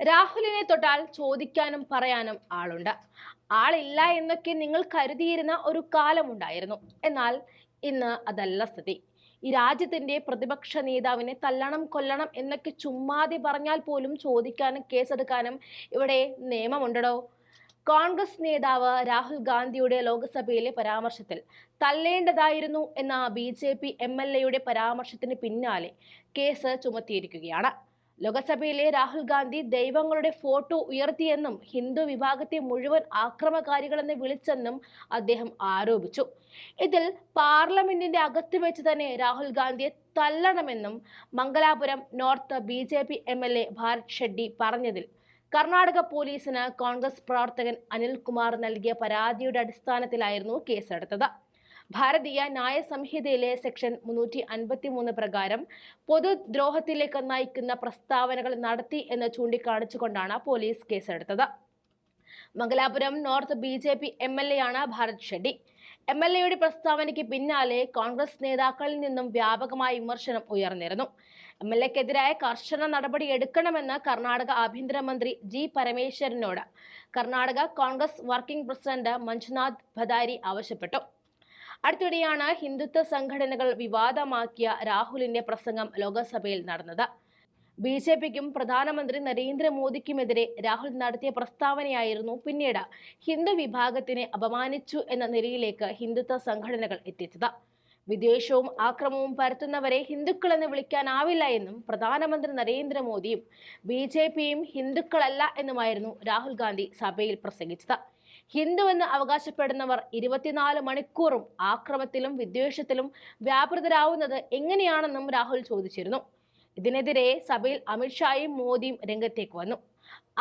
രാഹുലിനെ തൊട്ടാൽ ചോദിക്കാനും പറയാനും ആളുണ്ട്. ആളില്ല എന്നൊക്കെ നിങ്ങൾ കരുതിയിരുന്ന ഒരു കാലമുണ്ടായിരുന്നു. എന്നാൽ ഇന്ന് അതല്ല സ്ഥിതി. ഈ രാജ്യത്തിന്റെ പ്രതിപക്ഷ നേതാവിനെ തല്ലണം കൊല്ലണം എന്നൊക്കെ ചുമ്മാതെ പറഞ്ഞാൽ പോലും ചോദിക്കാനും കേസെടുക്കാനും ഇവിടെ നിയമമുണ്ടോ കോൺഗ്രസ് നേതാവ് രാഹുൽ ഗാന്ധിയുടെ ലോക്സഭയിലെ പരാമർശത്തിൽ തല്ലേണ്ടതായിരുന്നു എന്ന B J P M L എയുടെ പരാമർശത്തിന് പിന്നാലെ കേസ് ചുമത്തിയിരിക്കുകയാണ്. ലോകസഭയിലെ രാഹുൽ ഗാന്ധി ദൈവങ്ങളുടെ ഫോട്ടോ ഉയർത്തിയെന്നും ഹിന്ദു വിഭാഗത്തെ മുഴുവൻ ആക്രമകാരികളെന്ന് വിളിച്ചെന്നും അദ്ദേഹം ആരോപിച്ചു. ഇതിൽ പാർലമെന്റിന്റെ അകത്ത് വെച്ച് തന്നെ രാഹുൽ ഗാന്ധിയെ തല്ലണമെന്നും Mangalapuram north B J P M L A Bharat Shetty പറഞ്ഞതിൽ. കർണാടക പോലീസിന് കോൺഗ്രസ് പ്രവർത്തകൻ അനിൽകുമാർ നൽകിയ പരാതിയുടെ അടിസ്ഥാനത്തിലായിരുന്നു കേസെടുത്തത്. ഭാരതീയ ന്യായ സംഹിതയിലെ സെക്ഷൻ മുന്നൂറ്റി അൻപത്തി മൂന്ന് പ്രകാരം പൊതുദ്രോഹത്തിലേക്ക് നയിക്കുന്ന പ്രസ്താവനകൾ നടത്തി എന്ന് ചൂണ്ടിക്കാണിച്ചുകൊണ്ടാണ് പോലീസ് കേസെടുത്തത്. Mangalapuram north B J P M L A ആണ് ഭാരത് ഷെഡ്ഡി എം എൽ എയുടെ പ്രസ്താവനയ്ക്ക് പിന്നാലെ കോൺഗ്രസ് നേതാക്കളിൽ നിന്നും വ്യാപകമായ വിമർശനം ഉയർന്നിരുന്നു. എം എൽ എക്കെതിരായ കർശന നടപടി എടുക്കണമെന്ന് കർണാടക ആഭ്യന്തരമന്ത്രി ജി പരമേശ്വരനോട് കർണാടക കോൺഗ്രസ് വർക്കിംഗ് പ്രസിഡന്റ് മഞ്ജുനാഥ് ഭദാരി ആവശ്യപ്പെട്ടു. അടുത്തിടെയാണ് ഹിന്ദുത്വ സംഘടനകൾ വിവാദമാക്കിയ രാഹുലിന്റെ പ്രസംഗം ലോകസഭയിൽ നടന്നത്. ബി ജെ പിക്കും പ്രധാനമന്ത്രി നരേന്ദ്രമോദിക്കുമെതിരെ രാഹുൽ നടത്തിയ പ്രസ്താവനയായിരുന്നു പിന്നീട് ഹിന്ദു വിഭാഗത്തിനെ അപമാനിച്ചു എന്ന നിലയിലേക്ക് ഹിന്ദുത്വ സംഘടനകൾ എത്തിച്ചത്. വിദ്വേഷവും ആക്രമവും പരത്തുന്നവരെ ഹിന്ദുക്കളെന്ന് വിളിക്കാനാവില്ല എന്നും പ്രധാനമന്ത്രി നരേന്ദ്രമോദിയും ബി ജെ പിയും ഹിന്ദുക്കളല്ല എന്നുമായിരുന്നു രാഹുൽ ഗാന്ധി സഭയിൽ പ്രസംഗിച്ചത്. ഹിന്ദുവെന്ന് അവകാശപ്പെടുന്നവർ ഇരുപത്തിനാല് മണിക്കൂറും ആക്രമത്തിലും വിദ്വേഷത്തിലും വ്യാപൃതരാവുന്നത് എങ്ങനെയാണെന്നും രാഹുൽ ചോദിച്ചിരുന്നു. ഇതിനെതിരെ സഭയിൽ അമിത്ഷായും മോദിയും രംഗത്തേക്ക് വന്നു.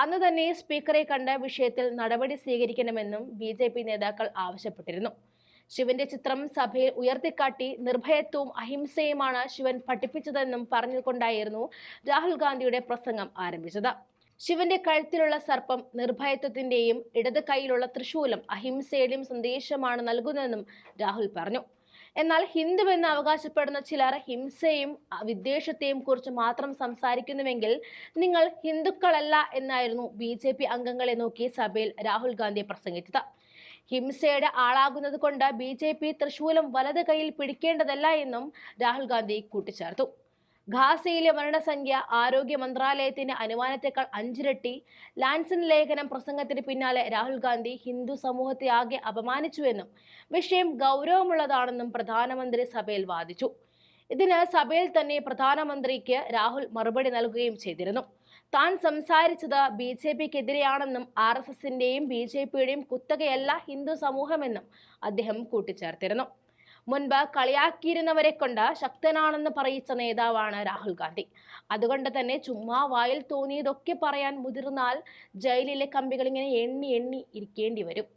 അന്ന് തന്നെ സ്പീക്കറെ കണ്ട വിഷയത്തിൽ നടപടി സ്വീകരിക്കണമെന്നും ബി ജെ പി നേതാക്കൾ ആവശ്യപ്പെട്ടിരുന്നു. ശിവന്റെ ചിത്രം സഭയിൽ ഉയർത്തിക്കാട്ടി നിർഭയത്വവും അഹിംസയുമാണ് ശിവൻ പഠിപ്പിച്ചതെന്നും പറഞ്ഞുകൊണ്ടായിരുന്നു രാഹുൽ ഗാന്ധിയുടെ പ്രസംഗം ആരംഭിച്ചത്. ശിവന്റെ കഴുത്തിലുള്ള സർപ്പം നിർഭയത്വത്തിന്റെയും ഇടത് കൈയിലുള്ള തൃശൂലം അഹിംസയുടെയും സന്ദേശമാണ് നൽകുന്നതെന്നും രാഹുൽ പറഞ്ഞു. എന്നാൽ ഹിന്ദു എന്ന് അവകാശപ്പെടുന്ന ചിലർ ഹിംസയും വിദ്വേഷത്തെയും കുറിച്ച് മാത്രം സംസാരിക്കുന്നുവെങ്കിൽ നിങ്ങൾ ഹിന്ദുക്കളല്ല എന്നായിരുന്നു ബി ജെ പി അംഗങ്ങളെ നോക്കി സഭയിൽ രാഹുൽ ഗാന്ധി പ്രസംഗിച്ചത്. ഹിംസയുടെ ആളാകുന്നത് കൊണ്ട് ബി ജെ പി തൃശൂലം വലത് കൈയിൽ പിടിക്കേണ്ടതല്ല എന്നും രാഹുൽ ഗാന്ധി കൂട്ടിച്ചേർത്തു. ഖാസയിലെ മരണസംഖ്യ ആരോഗ്യ മന്ത്രാലയത്തിന്റെ അനുമാനത്തെക്കാൾ അഞ്ചിരട്ടി. ലാൻസൺ ലേഖനം പ്രസംഗത്തിന് പിന്നാലെ രാഹുൽ ഗാന്ധി ഹിന്ദു സമൂഹത്തെ ആകെ അപമാനിച്ചുവെന്നും വിഷയം ഗൗരവമുള്ളതാണെന്നും പ്രധാനമന്ത്രി സഭയിൽ വാദിച്ചു. ഇതിന് സഭയിൽ തന്നെ പ്രധാനമന്ത്രിക്ക് രാഹുൽ മറുപടി നൽകുകയും ചെയ്തിരുന്നു. താൻ സംസാരിച്ചത് ബി ജെ പിക്കെതിരെയാണെന്നും ആർ എസ് എസിന്റെയും ബി ജെ പിയുടെയും കുത്തകയല്ല ഹിന്ദു സമൂഹമെന്നും അദ്ദേഹം കൂട്ടിച്ചേർത്തിരുന്നു. മുൻപ് കളിയാക്കിയിരുന്നവരെ കൊണ്ട് ശക്തനാണെന്ന് പറയിച്ച നേതാവാണ് രാഹുൽ ഗാന്ധി. അതുകൊണ്ട് തന്നെ ചുമ്മാ വായിൽ തോന്നിയതൊക്കെ പറയാൻ മുതിർന്നാൽ ജയിലിലെ കമ്പികൾ ഇങ്ങനെ എണ്ണി എണ്ണി ഇരിക്കേണ്ടി വരും.